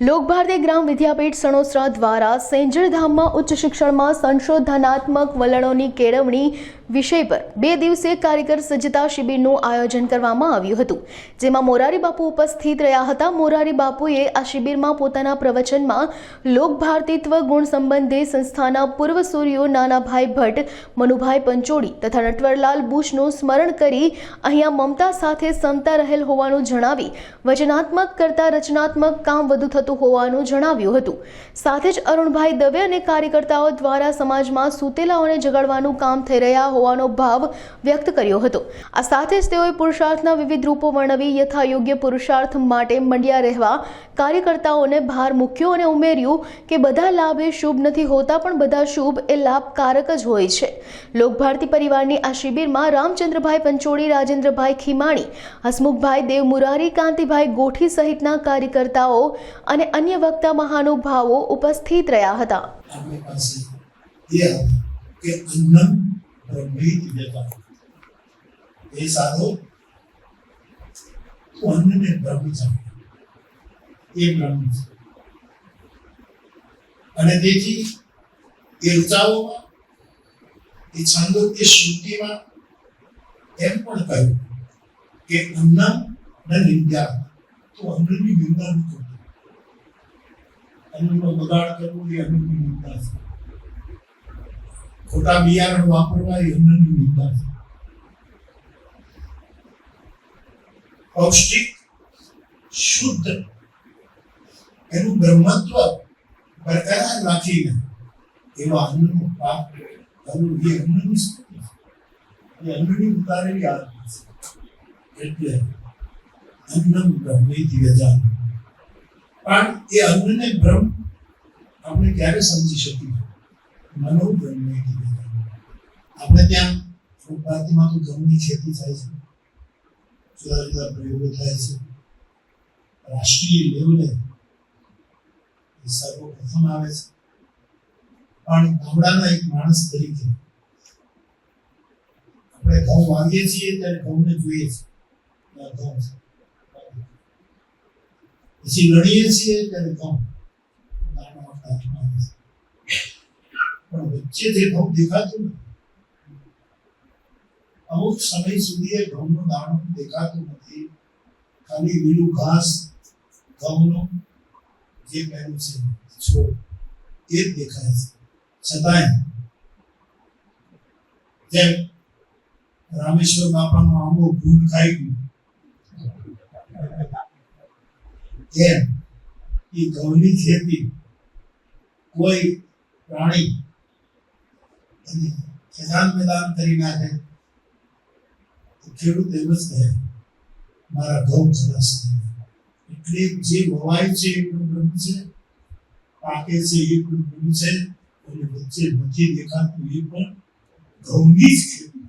લોકભારતી ગ્રામ વિદ્યાપીઠ સણોસરા દ્વારા સેંજરધામમાં ઉચ્ચ શિક્ષણમાં સંશોધનાત્મક વલણોની કેળવણી વિષય પર બે દિવસીય કાર્યકર સજ્જતા શિબિરનું આયોજન કરવામાં આવ્યું હતું, જેમાં મોરારી બાપુ ઉપસ્થિત રહ્યા હતા. મોરારી બાપુએ આ શિબિરમાં પોતાના પ્રવચનમાં લોકભારતીત્વ ગુણ સંબંધે સંસ્થાના પૂર્વ સૂર્યો નાનાભાઈ ભટ્ટ, મનુભાઈ પંચોડી તથા નટવરલાલ બુશનું સ્મરણ કરી અહીંયા મમતા સાથે સમતા રહેલ હોવાનું જણાવી, વચનાત્મક કરતા રચનાત્મક કામ વધુ થતું હોવાનું જણાવ્યું હતું. સાથે જ અરુણભાઈ દવે અને કાર્યકર્તાઓ દ્વારા સમાજમાં સૂતેલાઓને જગાડવાનું કામ થઈ રહ્યા હોવાનો ભાવ વ્યક્ત કર્યો હતો. આ સાથે જ તેઓએ પુરુષાર્થના વિવિધ રૂપો વર્ણવી યથાયોગ્ય પુરુષાર્થ માટે મંડ્યા રહેવા કાર્યકર્તાઓને ભાર મૂક્યો અને ઉમેર્યું કે બધા લાભ એ શુભ નથી હોતા પણ બધા શુભ એ લાભકારક જ હોય છે. લોકભારતી પરિવારની આ શિબિરમાં રામચંદ્રભાઈ પંચોળી, રાજેન્દ્રભાઈ ખીમાણી, હસમુખભાઈ દેવ મુરારી કાંતિભાઈ ગોઠી સહિતના કાર્યકર્તાઓ અને અન્ય વક્તા મહાનુભાવો ઉપસ્થિત રહ્યા હતા. કે અન્નમ બ્રહ્મેતિ જતા એ સાધો અન્નને બ્રહ્મ જાણે એ બ્રહ્મ છે. અને તેથી એ ઋચાઓમાં એ છંદોક્ય શ્રુતિમાં એમ પણ કહ્યું કે અન્નમ ન નિંદ્યા તો અન્નની નિંદા ન કરતો અન્નનો બગાડ કરવો એ અન્નની નિંદા છે. ખોટા બિયારણ વાપરવા એ અન્નની નિંદા છે. પૌષ્ટિક, શુદ્ધ એનું બ્રહ્મત્વ બરકરાર રાખીને એવા અન્નનો પાક કરવું એ અન્નની સ્થિતિ એ અન્નની ઉતારેલી આત્મા છે. એટલે અન્નમ બ્રહ્મેથી વ્યજાન પણ એ અન્નને બ્રહ્મ આપણે ક્યારે સમજી શકીએ? મનો આપણે ત્યાં ફૂટપાથીમાં તો ઘઉંની ખેતી થાય છે. જુદા જુદા પ્રયોગો થાય છે. રાષ્ટ્રીય લેવલે એ સર્વપ્રથમ આવે છે. પણ ગામડાના એક માણસ તરીકે આપણે ઘઉં વાવીએ છીએ ત્યારે ઘઉંને જોઈએ છીએ ઘઉં પછી લડીએ છીએ ત્યારે ઘઉં દાણો આપણા હાથમાં આવે છે પણ વચ્ચે જે ઘઉં દેખાતું નથી અમુક સમય સુધી એ ઘઉંનો દાણો દેખાતો નથી ખાલી લીલું ઘાસ ઘઉંનો જે પહેલું છે છોડ એ જ દેખાય છે છતાંય જેમ રામેશ્વર બાપાનો આંબો ભૂલ ખાઈ ગયું એમ એ ઘઉંની ખેતી કોઈ પ્રાણી એને ખેદાન મેદાન કરી નાખે. ખેડૂત એમ જ કહે, મારા ઘઉં ખલાસ એટલે જે વવાય છે એ પણ બ્રહ્મ છે, પાકે છે એ પણ બ્રહ્મ છે, અને વચ્ચે નથી દેખાતું એ પણ ઘઉંની જ ખેતી.